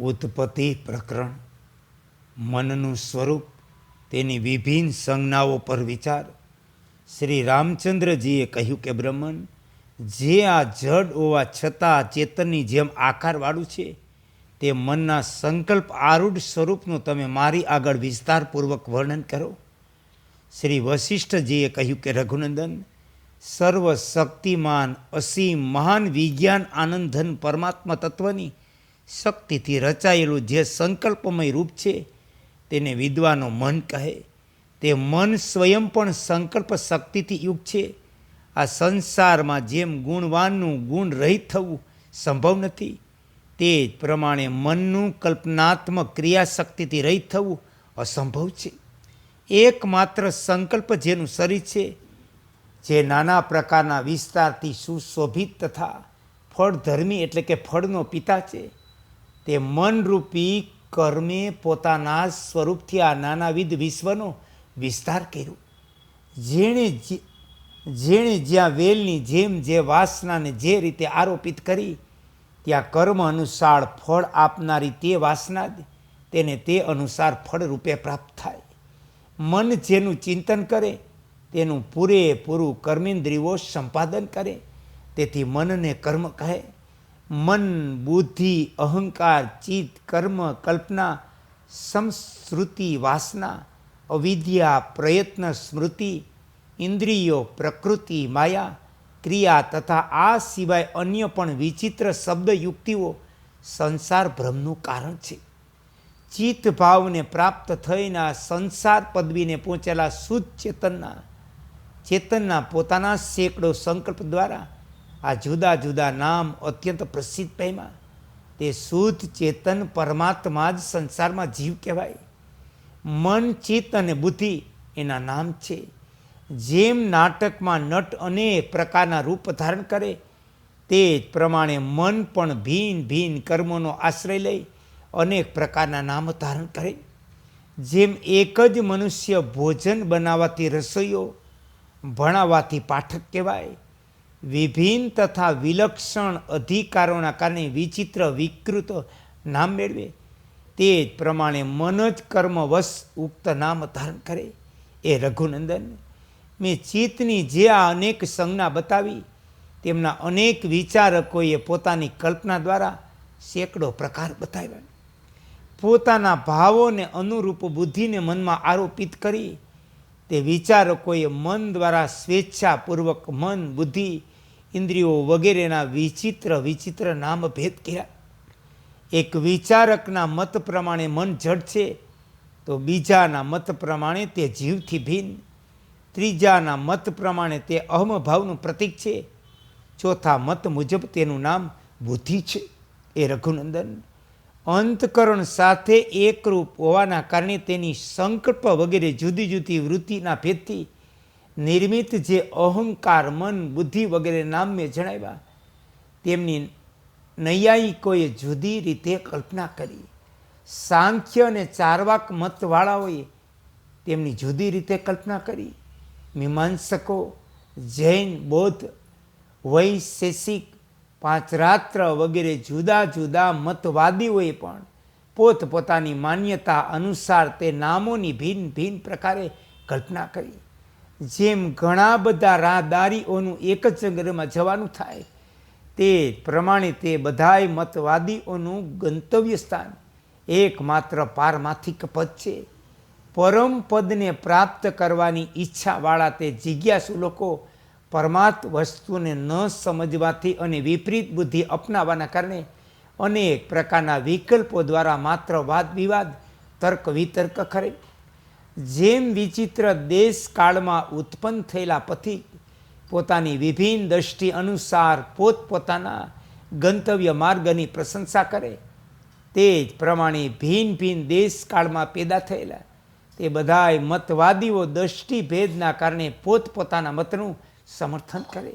ઉત્પત્તિ પ્રકરણ. મનનું સ્વરૂપ, તેની વિભિન્ન સંજ્ઞાઓ પર વિચાર. શ્રી રામચંદ્રજીએ કહ્યું કે, બ્રહ્મન, જે આ જડ હોવા છતાં ચેતનની જેમ આકારવાળું છે, તે મનના સંકલ્પ આરૂઢ સ્વરૂપનું તમે મારી આગળ વિસ્તારપૂર્વક વર્ણન કરો. શ્રી વશિષ્ઠજીએ કહ્યું કે, રઘુનંદન સર્વ શક્તિમાન અસીમ મહાન વિજ્ઞાન આનંદધન પરમાત્મા તત્વની શક્તિથી રચાયેલું જે સંકલ્પમય રૂપ છે, તેને વિદ્વાનો મન કહે. તે મન સ્વયં પણ સંકલ્પ શક્તિથી યુક્ત છે. આ સંસારમાં જેમ ગુણવાનનું ગુણ રહિત થવું સંભવ નથી, તે જ પ્રમાણે મનનું કલ્પનાત્મક ક્રિયાશક્તિથી રહિત થવું અસંભવ છે. એકમાત્ર સંકલ્પ જેનું શરીર છે, જે નાના પ્રકારના વિસ્તારથી સુશોભિત તથા ફળધર્મી એટલે કે ફળનો પિતા છે. તે મનરૂપી કર્મે પોતાના સ્વરૂપથી આ નાનાવિધ વિશ્વનો વિસ્તાર કર્યો. જેણે જેણે જ્યાં વેલની જેમ જે વાસનાને જે રીતે આરોપિત કરી, ત્યાં કર્મ અનુસાર ફળ આપનારી તે વાસના તેને તે અનુસાર ફળ રૂપે પ્રાપ્ત થાય. મન જેનું ચિંતન કરે, તેનું પૂરેપૂરું કર્મેન્દ્રિયો સંપાદન કરે, તેથી મનને કર્મ કહે. મન, બુદ્ધિ, અહંકાર, ચિત્ત, કર્મ, કલ્પના, સંસ્કૃતિ, વાસના, અવિદ્યા, પ્રયત્ન, સ્મૃતિ, ઇન્દ્રિયો, પ્રકૃતિ, માયા, ક્રિયા તથા આ સિવાય અન્ય પણ વિચિત્ર શબ્દ યુક્તિઓ સંસાર ભ્રમનું કારણ છે. ચિત્ત ભાવને પ્રાપ્ત થઈને સંસાર પદવીને પહોંચેલા શુદ્ધ ચેતનના ચેતનના પોતાના સેંકડો સંકલ્પ દ્વારા આ જુદા જુદા નામ અત્યંત પ્રસિદ્ધ પામ્યા તે શુદ્ધ ચેતન પરમાત્મા જ સંસારમાં જીવ કહેવાય. મન, ચિત્ત અને બુદ્ધિ એના નામ છે. જેમ નાટકમાં નટ અનેક પ્રકારના રૂપ ધારણ કરે, તે જ પ્રમાણે મન પણ ભિન્ન ભિન્ન કર્મોનો આશ્રય લઈ અનેક પ્રકારના નામ ધારણ કરે. જેમ એક જ મનુષ્ય ભોજન બનાવવાથી રસોઈયો, ભણાવવાથી પાઠક કહેવાય વિભિન્ન તથા વિલક્ષણ અધિકારોના કારણે વિચિત્ર વિકૃત નામ મેળવે. તે જ પ્રમાણે મન જ કર્મવશ ઉક્ત નામ ધારણ કરે. એ રઘુનંદન. મેં ચિત્તની જે આ અનેક સંજ્ઞા બતાવી, તેમના અનેક વિચારકોએ પોતાની કલ્પના દ્વારા સેંકડો પ્રકાર બતાવ્યા. પોતાના ભાવોને અનુરૂપ બુદ્ધિને મનમાં આરોપિત કરી, તે વિચારકોએ મન દ્વારા સ્વેચ્છાપૂર્વક મન, બુદ્ધિ ઇન્દ્રિયો વગેરેના વિચિત્ર વિચિત્ર નામ ભેદ કર્યા. એક વિચારકના મત પ્રમાણે મન જડ છે તો બીજાના મત પ્રમાણે તે જીવથી ભિન્ન. ત્રીજાના મત પ્રમાણે તે અહમભાવનું પ્રતીક છે. ચોથા મત મુજબ તેનું નામ બુદ્ધિ છે. એ રઘુનંદન. અંતકરણ સાથે એકરૂપ હોવાના કારણે તેની સંકલ્પ વગેરે જુદી જુદી વૃત્તિના ભેદથી નિર્મિત જે અહંકાર, મન, બુદ્ધિ વગેરે નામ મેં જણાવ્યા, તેમની નૈયાયિકોએ જુદી રીતે કલ્પના કરી. સાંખ્ય અને ચારવાક મતવાળાઓએ તેમની જુદી રીતે કલ્પના કરી. મીમાંસકો, જૈન, બૌદ્ધ, વૈશેષિક, પાંચરાત્ર વગેરે જુદા જુદા મતવાદીઓએ પણ પોતપોતાની માન્યતા અનુસાર તે નામોની ભિન્ન ભિન્ન પ્રકારે કલ્પના કરી. જેમ ઘણા બધા રાહદારીઓનું એક જ નગરમાં જવાનું થાય, તે પ્રમાણે તે બધાય મતવાદીઓનું ગંતવ્ય સ્થાન એકમાત્ર પારમાથિક પદ છે. પરમ પદને પ્રાપ્ત કરવાની ઈચ્છાવાળા તે જિજ્ઞાસુ લોકો પરમાર્થ વસ્તુને ન સમજવાથી અને વિપરીત બુદ્ધિ અપનાવવાના કારણે અનેક પ્રકારના વિકલ્પો દ્વારા માત્ર વાદ વિવાદ, તર્ક વિતર્ક કરે જેમ વિચિત્ર દેશ કાળમાં ઉત્પન્ન થયેલા પથિક પોતાની વિભિન્ન દ્રષ્ટિ અનુસાર પોતપોતાના ગંતવ્ય માર્ગની પ્રશંસા કરે, તે જ પ્રમાણે ભિન્ન ભિન્ન દેશ કાળમાં પેદા થયેલા, તે બધાય મતવાદીઓ દ્રષ્ટિભેદના કારણે પોતપોતાના મતનું સમર્થન કરે.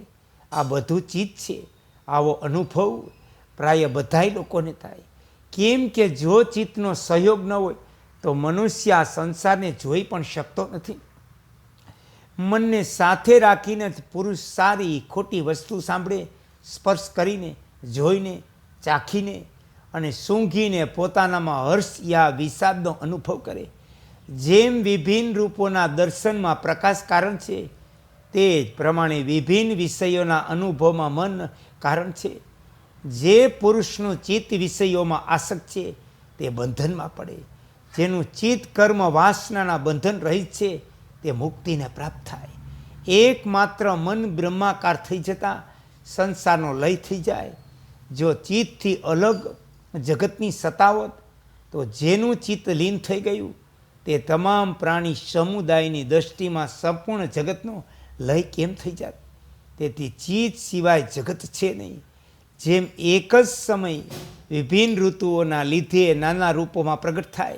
આ બધું ચીજ છે, આવો અનુભવ પ્રાય બધાય લોકોને થાય. કેમ કે જો ચિત્તનો સહયોગ ન હોય તો મનુષ્ય આ સંસારને જોઈ પણ શકતો નથી. મનને સાથે રાખીને પુરુષ સારી, ખોટી વસ્તુ સાંભળે, સ્પર્શ કરીને, જોઈને, ચાખીને અને સૂંઘીને પોતાનામાં હર્ષ યા વિષાદનો અનુભવ કરે. જેમ વિભિન્ન રૂપોના દર્શનમાં પ્રકાશ કારણ છે, તે જ પ્રમાણે વિભિન્ન વિષયોના અનુભવમાં મન કારણ છે. જે પુરુષનું ચિત્ત વિષયોમાં આસક્ત છે, તે બંધનમાં પડે. જેનું ચિત્ત, કર્મ, વાસનાના બંધન રહિત છે, તે મુક્તિને પ્રાપ્ત થાય. એકમાત્ર મન બ્રહ્માકાર થઈ જતા સંસારનો લય થઈ જાય. જો ચિત્તથી અલગ જગતની સતાવત, તો જેનું ચિત્ત લીન થઈ ગયું, તે તમામ પ્રાણી સમુદાયની દ્રષ્ટિમાં સંપૂર્ણ જગતનો લય કેમ થઈ જાત તેથી ચિત્ત સિવાય જગત છે નહીં. જેમ એક જ સમય વિભિન્ન ઋતુઓના લીધે નાના રૂપોમાં પ્રગટ થાય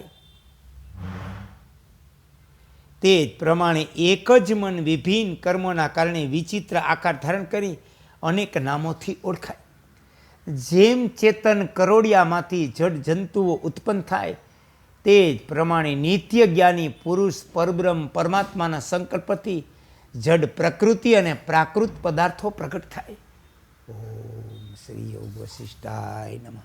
તે જ પ્રમાણે એક જ મન વિભિન્ન કર્મોના કારણે વિચિત્ર આકાર ધારણ કરી અનેક નામોથી ઓળખાય. જેમ ચેતન કરોડિયામાંથી જડ જંતુઓ ઉત્પન્ન થાય, તે જ પ્રમાણે નિત્ય જ્ઞાની પુરુષ પરબ્રહ્મ પરમાત્માના સંકલ્પથી જડ પ્રકૃતિ અને પ્રાકૃત પદાર્થો પ્રગટ થાય. ઓમ શ્રી યોગ વશિષ્ઠાય નમઃ.